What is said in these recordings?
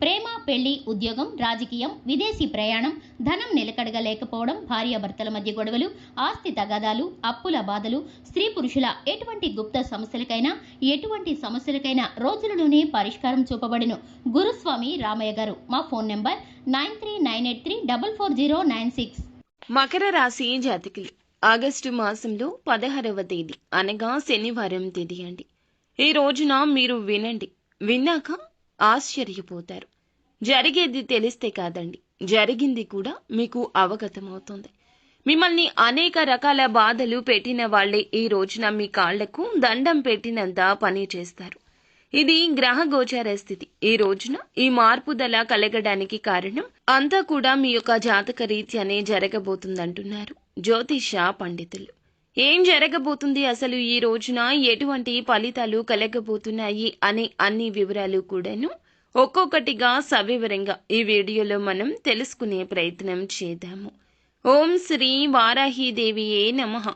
ప్రేమ పెళ్ళి ఉద్యోగం రాజకీయం విదేశీ ప్రయాణం ధనం నిలకడగా లేకపోవడం భార్యాభర్తల మధ్య గొడవలు ఆస్తి తగాదాలు అప్పుల బాధలు స్త్రీ పురుషుల ఎటువంటి గుప్త సమస్యలకైనా ఎటువంటి సమస్యలకైనా రోజులలోనే పరిష్కారం చూపబడిను. గురుస్వామి రామయ్య గారు మా phone number nine three nine eight three double four zero nine six. Makar రాశి జాతకులు ఆగస్టు మాసంలో పదహారవ తేదీ అనగా శనివారం తేదీ అండి. ఈ రోజున మీరు వినండి. విన్నాక ఆశ్చర్యపోతారు. జరిగేది తెలిస్తే కాదండి. జరిగింది కూడా మీకు అవగతమవుతుంది. మిమ్మల్ని అనేక రకాల బాధలు పెట్టిన వాళ్ళే ఈ రోజున మీ కాళ్ళకు దండం పెట్టినంత పని చేస్తారు. ఇది గ్రహ గోచార స్థితి. ఈ రోజున ఈ మార్పుదల కలగడానికి కారణం అంతా కూడా మీ యొక్క జాతక రీత్యానే జరగబోతుందంటున్నారు జ్యోతిష పండితులు. ఏం జరగబోతుంది అసలు ఈ రోజున? ఎటువంటి ఫలితాలు కలగబోతున్నాయి? అనే అన్ని వివరాలు కూడాను ఒక్కొక్కటిగా సవివరంగా ఈ వీడియోలో మనం తెలుసుకునే ప్రయత్నం చేద్దాము. ఓం శ్రీ వారాహీదేవియే నమః.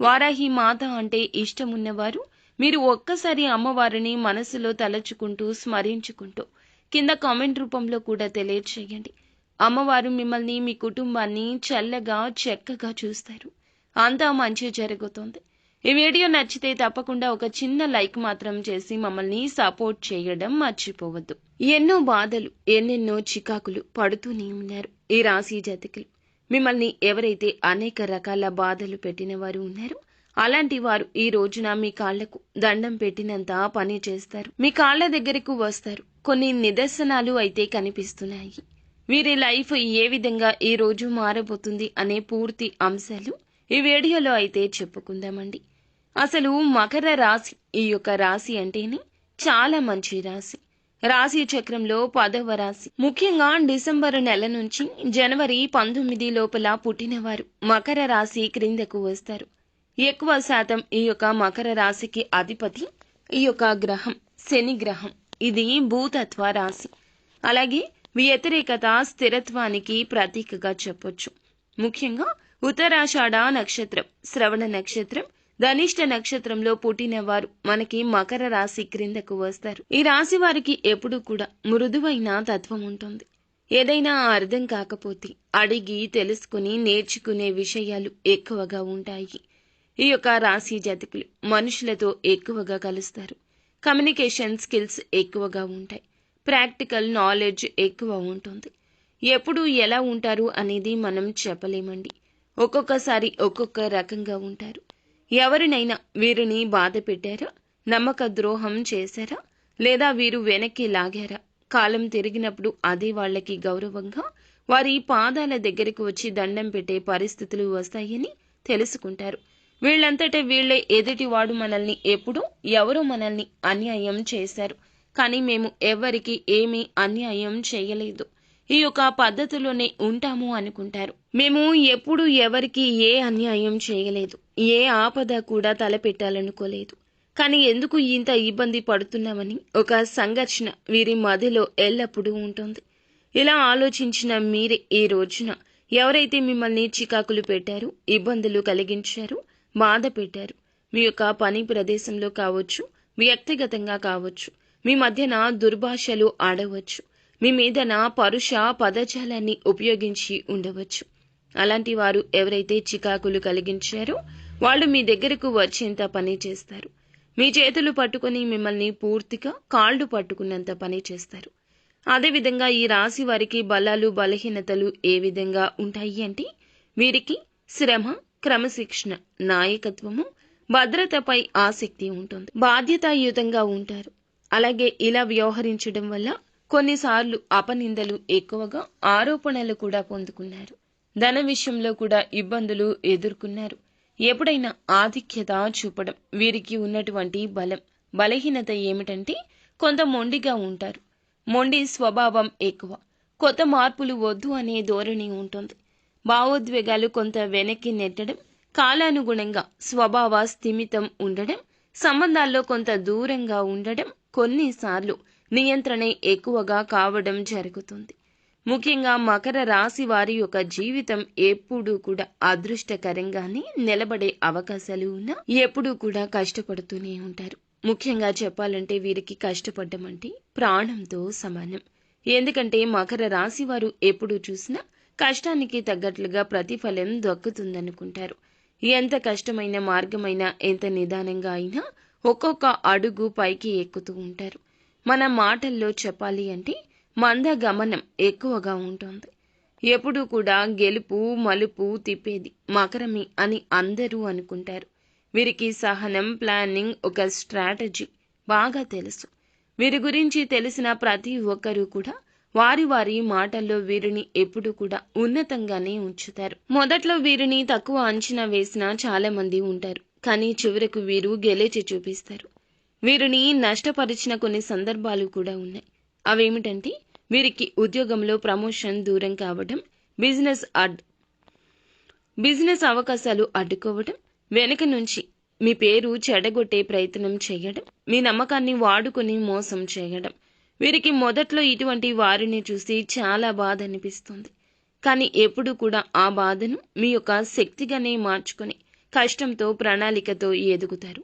వారాహి మాత అంటే ఇష్టమున్నవారు మీరు ఒక్కసారి అమ్మవారిని మనసులో తలచుకుంటూ స్మరించుకుంటూ కింద కామెంట్ రూపంలో కూడా తెలియచేయండి. అమ్మవారు మిమ్మల్ని మీ కుటుంబాన్ని చల్లగా చక్కగా చూస్తారు. అంతా మంచి జరుగుతుంది. ఈ వీడియో నచ్చితే తప్పకుండా ఒక చిన్న లైక్ మాత్రం చేసి మమ్మల్ని సపోర్ట్ చేయడం మర్చిపోవద్దు. ఎన్నో బాధలు ఎన్నెన్నో చికాకులు పడుతూనే ఉన్నారు ఈ రాశి జాతకులు. మిమ్మల్ని ఎవరైతే అనేక రకాల బాధలు పెట్టిన వారు ఉన్నారో అలాంటి వారు ఈ రోజున మీ కాళ్ళకు దండం పెట్టినంత పని చేస్తారు. మీ కాళ్ళ దగ్గరకు వస్తారు. కొన్ని నిదర్శనాలు అయితే కనిపిస్తున్నాయి. వీరి లైఫ్ ఏ విధంగా ఈ రోజు మారబోతుంది అనే పూర్తి అంశాలు ఈ వీడియోలో అయితే చెప్పుకుందామండి. అసలు మకర రాశి ఈ యొక్క రాశి అంటేనే చాలా మంచి రాశి. రాశి చక్రంలో పదవ రాశి. ముఖ్యంగా డిసెంబర్ నెల నుంచి జనవరి పంతొమ్మిది లోపల పుట్టినవారు మకర రాశి క్రిందకు వస్తారు. ఎక్కువ శాతం ఈ యొక్క మకర రాశికి అధిపతి ఈ యొక్క గ్రహం శని గ్రహం. ఇది భూతత్వ రాశి. అలాగే వ్యతిరేకత స్థిరత్వానికి ప్రతీకగా చెప్పొచ్చు. ముఖ్యంగా ఉత్తరాషాఢ నక్షత్రం శ్రవణ నక్షత్రం ధనిష్ట నక్షత్రంలో పుట్టిన వారు మనకి మకర రాశి క్రిందకు వస్తారు. ఈ రాశి వారికి ఎప్పుడూ కూడా మృదువైన తత్వం ఉంటుంది. ఏదైనా అర్థం కాకపోతే అడిగి తెలుసుకుని నేర్చుకునే విషయాలు ఎక్కువగా ఉంటాయి. ఈ యొక్క రాశి జాతకులు మనుషులతో ఎక్కువగా కలుస్తారు. కమ్యూనికేషన్ స్కిల్స్ ఎక్కువగా ఉంటాయి. ప్రాక్టికల్ నాలెడ్జ్ ఎక్కువ ఉంటుంది. ఎప్పుడు ఎలా ఉంటారు అనేది మనం చెప్పలేమండి. ఒక్కొక్కసారి ఒక్కొక్క రకంగా ఉంటారు. ఎవరినైనా వీరిని బాధ పెట్టారా? నమ్మక ద్రోహం చేశారా? లేదా వీరు వెనక్కి లాగారా? కాలం తిరిగినప్పుడు అదే వాళ్ళకి గౌరవంగా వారి పాదాల దగ్గరకు వచ్చి దండం పెట్టే పరిస్థితులు వస్తాయని తెలుసుకుంటారు. వీళ్ళంతట వీళ్ళే ఎదుటివాడు మనల్ని ఎప్పుడూ ఎవరో మనల్ని అన్యాయం చేశారు. కానీ మేము ఎవరికి ఏమీ అన్యాయం చేయలేదు. ఈ యొక్క పద్ధతిలోనే ఉంటాము అనుకుంటారు. మేము ఎప్పుడు ఎవరికి ఏ అన్యాయం చేయలేదు. ఏ ఆపద కూడా తలపెట్టాలనుకోలేదు. కానీ ఎందుకు ఇంత ఇబ్బంది పడుతున్నామని ఒక సంఘర్షణ వీరి మదిలో ఎల్లప్పుడూ ఉంటుంది. ఇలా ఆలోచించిన మీరే ఈ రోజున ఎవరైతే మిమ్మల్ని చికాకులు పెట్టారు ఇబ్బందులు కలిగించారు బాధ పెట్టారు మీ యొక్క పని ప్రదేశంలో కావచ్చు వ్యక్తిగతంగా కావచ్చు మీ మధ్యన దుర్భాషలు ఆడవచ్చు మీ మీదన పరుష పదజాలాన్ని ఉపయోగించి ఉండవచ్చు. అలాంటి వారు ఎవరైతే చికాకులు కలిగించారో వాళ్ళు మీ దగ్గరకు వచ్చేంత పని చేస్తారు. మీ చేతులు పట్టుకొని మిమ్మల్ని పూర్తిగా కాళ్ళు పట్టుకున్నంత పని చేస్తారు. అదేవిధంగా ఈ రాశి వారికి బలాలు బలహీనతలు ఏ విధంగా ఉంటాయి అంటే వీరికి శ్రమ క్రమశిక్షణ నాయకత్వము భద్రతపై ఆసక్తి ఉంటుంది. బాధ్యతాయుతంగా ఉంటారు. అలాగే ఇలా వ్యవహరించడం వల్ల కొన్నిసార్లు అపనిందలు ఎక్కువగా ఆరోపణలు కూడా పొందుకున్నారు. ధన విషయంలో కూడా ఇబ్బందులు ఎదుర్కొన్నారు. ఎప్పుడైనా ఆధిక్యత చూపడం వీరికి ఉన్నటువంటి బలం. బలహీనత ఏమిటంటే కొంత మొండిగా ఉంటారు. మొండి స్వభావం ఎక్కువ. కొత్త మార్పులు వద్దు అనే ధోరణి ఉంటుంది. భావోద్వేగాలు కొంత వెనక్కి నెట్టడం కాలానుగుణంగా స్వభావ స్థిమితం ఉండడం సంబంధాల్లో కొంత దూరంగా ఉండడం కొన్నిసార్లు నియంత్రణ ఎక్కువగా కావడం జరుగుతుంది. ముఖ్యంగా మకర రాశి వారి యొక్క జీవితం ఎప్పుడూ కూడా అదృష్టకరంగానే నిలబడే అవకాశాలు ఉన్నా ఎప్పుడూ కూడా కష్టపడుతూనే ఉంటారు. ముఖ్యంగా చెప్పాలంటే వీరికి కష్టపడడం అంటే ప్రాణంతో సమానం. ఎందుకంటే మకర రాశి వారు ఎప్పుడు చూసినా కష్టానికి తగ్గట్లుగా ప్రతిఫలం దక్కుతుందనుకుంటారు. ఎంత కష్టమైన మార్గమైనా ఎంత నిదానంగా అయినా ఒక్కొక్క అడుగు పైకి ఎక్కుతూ ఉంటారు. మన మాటల్లో చెప్పాలి అంటే మంద గమనం ఎక్కువగా ఉంటుంది. ఎప్పుడూ కూడా గెలుపు మలుపు తిప్పేది మకరమి అని అందరూ అనుకుంటారు. వీరికి సహనం ప్లానింగ్ ఒక స్ట్రాటజీ బాగా తెలుసు. వీరి గురించి తెలిసిన ప్రతి ఒక్కరూ కూడా వారి వారి మాటల్లో వీరిని ఎప్పుడు కూడా ఉన్నతంగానే ఉంచుతారు. మొదట్లో వీరిని తక్కువ అంచనా వేసిన చాలా మంది ఉంటారు. కానీ చివరకు వీరు గెలిచి చూపిస్తారు. వీరిని నష్టపరిచిన కొన్ని సందర్భాలు కూడా ఉన్నాయి. అవేమిటంటే వీరికి ఉద్యోగంలో ప్రమోషన్ దూరం కావడం బిజినెస్ అడ్ బిజినెస్ అవకాశాలు అడ్డుకోవడం వెనుక నుంచి మీ పేరు చెడగొట్టే ప్రయత్నం చేయడం మీ నమ్మకాన్ని వాడుకొని మోసం చేయడం వీరికి మొదట్లో ఇటువంటి వారిని చూసి చాలా బాధ అనిపిస్తుంది. కానీ ఎప్పుడు కూడా ఆ బాధను మీ యొక్క శక్తిగానే మార్చుకొని కష్టంతో ప్రణాళికతో ఎదుగుతారు.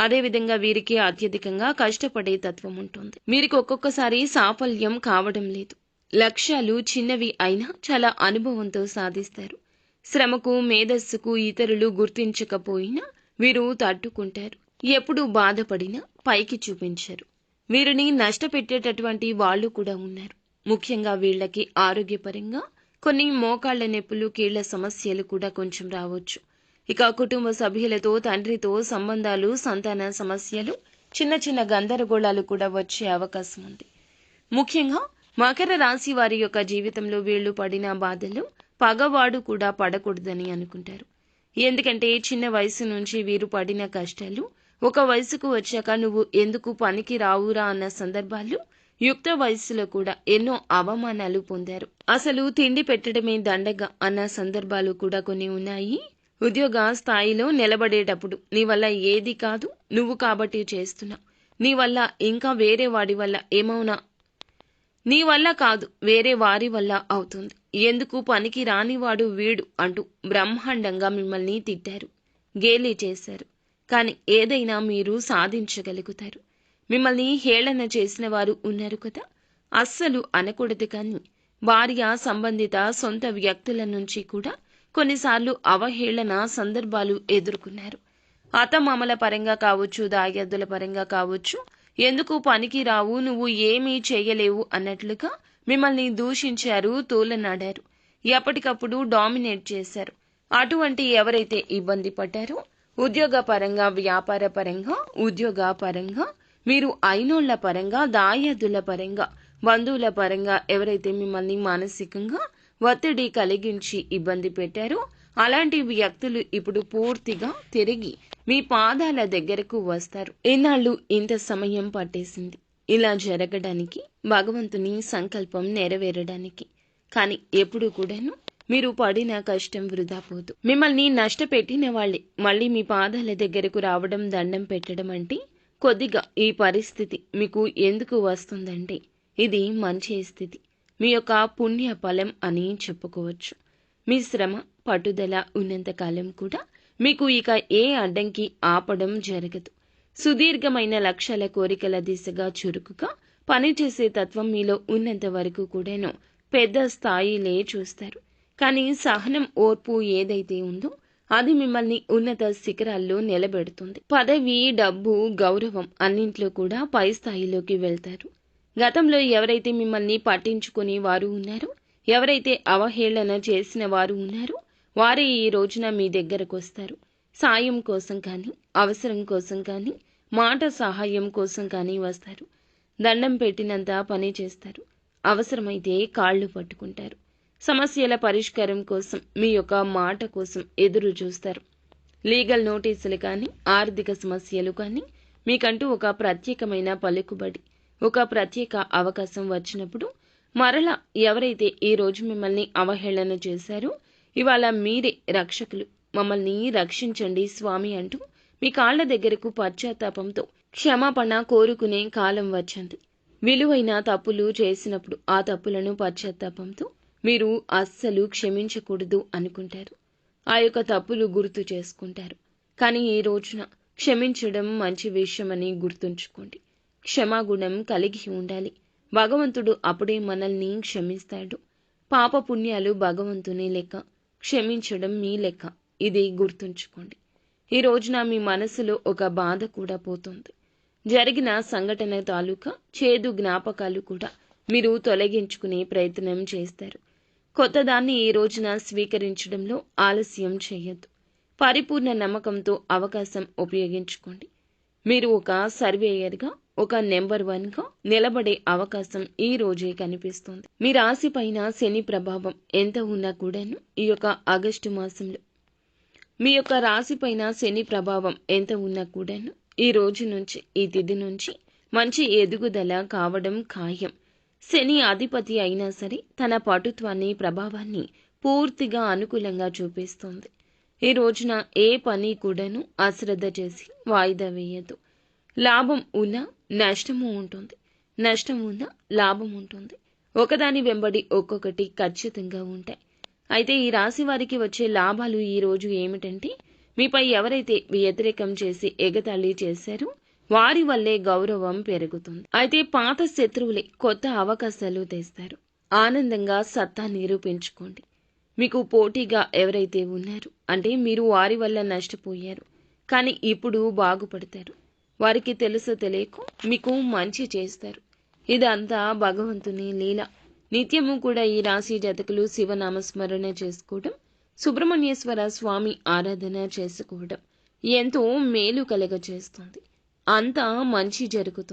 అదేవిధంగా వీరికి అత్యధికంగా కష్టపడే తత్వం ఉంటుంది. వీరికి ఒక్కొక్కసారి సాఫల్యం కావడం లేదు. లక్ష్యాలు చిన్నవి అయినా చాలా అనుభవంతో సాధిస్తారు. శ్రమకు మేధస్సుకు ఇతరులు గుర్తించకపోయినా వీరు తట్టుకుంటారు. ఎప్పుడు బాధపడినా పైకి చూపించరు. వీరిని నష్టపెట్టేటటువంటి వాళ్ళు కూడా ఉన్నారు. ముఖ్యంగా వీళ్ళకి ఆరోగ్యపరంగా కొన్ని మోకాళ్ళ నొప్పులు కీళ్ళ సమస్యలు కూడా కొంచెం రావచ్చు. ఇక కుటుంబ సభ్యులతో తండ్రితో సంబంధాలు సంతాన సమస్యలు చిన్న చిన్న గందరగోళాలు కూడా వచ్చే అవకాశం ఉంది. ముఖ్యంగా మకర రాశి వారి యొక్క జీవితంలో వీళ్ళు పడిన బాధలు పగవాడు కూడా పడకూడదని అనుకుంటారు. ఎందుకంటే చిన్న వయసు నుంచి వీరు పడిన కష్టాలు ఒక వయసుకు వచ్చాక నువ్వు ఎందుకు పనికి రావురా అన్న సందర్భాలు యుక్త వయస్సులో కూడా ఎన్నో అవమానాలు పొందారు. అసలు తిండి పెట్టడమే దండగా అన్న సందర్భాలు కూడా కొన్ని ఉన్నాయి. ఉద్యోగ స్థాయిలో నిలబడేటప్పుడు నీ వల్ల ఏది కాదు నువ్వు కాబట్టి చేస్తున్నా. నీ వల్ల ఇంకా వేరే వాడి వల్ల ఏమవునా? నీ వల్ల కాదు వేరే వారి వల్ల అవుతుంది. ఎందుకు పనికి రానివాడు వీడు అంటూ బ్రహ్మాండంగా మిమ్మల్ని తిట్టారు గేలీ చేశారు. కానీ ఏదైనా మీరు సాధించగలుగుతారు. మిమ్మల్ని హేళన చేసిన వారు ఉన్నారు కదా? అస్సలు అనకూడదు కానీ భార్య సంబంధిత సొంత వ్యక్తుల నుంచి కూడా కొన్నిసార్లు అవహేళన సందర్భాలు ఎదుర్కొన్నారు. అత్తమామల పరంగా కావచ్చు దాయద్దుల పరంగా కావచ్చు ఎందుకు పనికి రావు నువ్వు ఏమీ చేయలేవు అన్నట్లుగా మిమ్మల్ని దూషించారు తోలనాడారు. ఎప్పటికప్పుడు డామినేట్ చేశారు. అటువంటి ఎవరైతే ఇబ్బంది పడ్డారో ఉద్యోగ పరంగా వ్యాపార పరంగా ఉద్యోగ పరంగా మీరు అయినోళ్ళ పరంగా దాయాదుల పరంగా బంధువుల పరంగా ఎవరైతే మిమ్మల్ని మానసికంగా ఒత్తిడి కలిగించి ఇబ్బంది పెట్టారో. అలాంటి వ్యక్తులు ఇప్పుడు పూర్తిగా తిరిగి మీ పాదాల దగ్గరకు వస్తారు. ఇన్నాళ్ళు ఇంత సమయం పట్టేసింది. ఇలా జరగడానికి భగవంతుని సంకల్పం నెరవేరడానికి. కానీ ఎప్పుడు కూడాను మీరు పడిన కష్టం వృధా పోదు. మిమ్మల్ని నష్టపెట్టిన వాళ్ళే. మళ్ళీ మీ పాదాల దగ్గరకు రావడం దండం పెట్టడం అంటే కొద్దిగా ఈ పరిస్థితి మీకు ఎందుకు వస్తుందంటే ఇది మంచి స్థితి. మీ యొక్క పుణ్య ఫలం అని చెప్పుకోవచ్చు. మీ శ్రమ పట్టుదల ఉన్నంతకాలం కూడా మీకు ఇక ఏ అడ్డంకి ఆపడం జరగదు. సుదీర్ఘమైన లక్ష్యాల కోరికల దిశగా చురుకుగా పనిచేసే తత్వం మీలో ఉన్నంత వరకు కూడాను పెద్ద స్థాయిలే చూస్తారు. కానీ సహనం ఓర్పు ఏదైతే ఉందో అది మిమ్మల్ని ఉన్నత శిఖరాల్లో నిలబెడుతుంది. పదవి డబ్బు గౌరవం అన్నింట్లో కూడా పై స్థాయిలోకి వెళ్తారు. గతంలో ఎవరైతే మిమ్మల్ని పట్టించుకుని వారు ఉన్నారో ఎవరైతే అవహేళన చేసిన వారు ఉన్నారో వారే ఈ రోజున మీ దగ్గరకు వస్తారు. సాయం కోసం కానీ అవసరం కోసం కానీ మాట సహాయం కోసం కానీ వస్తారు. దండం పెట్టినంత పని చేస్తారు. అవసరమైతే కాళ్ళు పట్టుకుంటారు. సమస్యల పరిష్కారం కోసం మీ యొక్క మాట కోసం ఎదురు చూస్తారు. లీగల్ నోటీసులు కానీ ఆర్థిక సమస్యలు కానీ మీకంటూ ఒక ప్రత్యేకమైన పలుకుబడి ఒక ప్రత్యేక అవకాశం వచ్చినప్పుడు మరలా ఎవరైతే ఈ రోజు మిమ్మల్ని అవహేళన చేశారో ఇవాళ మీరే రక్షకులు. మమ్మల్ని రక్షించండి స్వామి అంటూ మీ కాళ్ళ దగ్గరకు పశ్చాత్తాపంతో క్షమాపణ కోరుకునే కాలం వచ్చింది. విలువైన తప్పులు చేసినప్పుడు ఆ తప్పులను పశ్చాత్తాపంతో మీరు అస్సలు క్షమించకూడదు అనుకుంటారు. ఆ యొక్క తప్పులు గుర్తు చేసుకుంటారు. కానీ ఈ రోజున క్షమించడం మంచి విషయమని గుర్తుంచుకోండి. క్షమాగుణం కలిగి ఉండాలి. భగవంతుడు అప్పుడే మనల్ని క్షమిస్తాడు. పాప పుణ్యాలు భగవంతుని లెక్క క్షమించడం మీ లెక్క. ఇది గుర్తుంచుకోండి. ఈ రోజున మీ మనసులో ఒక బాధ కూడా పోతుంది. జరిగిన సంఘటన తాలూకా చేదు జ్ఞాపకాలు కూడా మీరు తొలగించుకునే ప్రయత్నం చేస్తారు. కొత్తదాన్ని ఈ రోజున స్వీకరించడంలో ఆలస్యం చేయొద్దు. పరిపూర్ణ నమ్మకంతో అవకాశం ఉపయోగించుకోండి. మీరు ఒక సర్వేయర్గా ఒక నెంబర్ వన్గా నిలబడే అవకాశం ఈ రోజే కనిపిస్తుంది. మీ రాశి పైన శని ప్రభావం ఎంత ఉన్నా కూడాను ఈ యొక్క ఆగస్టు మాసంలో. మీ యొక్క రాశి పైన శని ప్రభావం ఎంత ఉన్నా కూడాను ఈ రోజు నుంచి ఈ తిథి నుంచి మంచి ఎదుగుదల కావడం ఖాయం. శని అధిపతి అయినా సరే తన పటుత్వాన్ని ప్రభావాన్ని పూర్తిగా అనుకూలంగా చూపిస్తుంది. ఈ రోజున ఏ పని కూడాను అశ్రద్ధ చేసి వాయిదా వేయదు లాభం ఉన్నా నష్టము ఉంటుంది. నష్టం ఉన్నా లాభం ఉంటుంది. ఒకదాని వెంబడి ఒక్కొక్కటి ఖచ్చితంగా ఉంటాయి. అయితే ఈ రాశి వారికి వచ్చే లాభాలు ఈ రోజు ఏమిటంటే మీపై ఎవరైతే వ్యతిరేకం చేసి ఎగతాళి చేశారో వారి వల్లే గౌరవం పెరుగుతుంది. అయితే పాత శత్రువులే కొత్త అవకాశాలు తెస్తారు. ఆనందంగా సత్తా నిరూపించుకోండి. మీకు పోటీగా ఎవరైతే ఉన్నారు అంటే మీరు వారి వల్ల నష్టపోయారు కానీ ఇప్పుడు బాగుపడతారు. వారికి తెలుసు తెలియకు మీకు మంచి చేస్తారు. ఇదంతా భగవంతుని లీల. నిత్యము కూడా ఈ రాశి జతకులు శివనామస్మరణ చేసుకోవడం సుబ్రహ్మణ్యేశ్వర స్వామి ఆరాధన చేసుకోవడం ఎంతో మేలు కలగ చేస్తుంది అంతా మంచి జరుగుతుంది.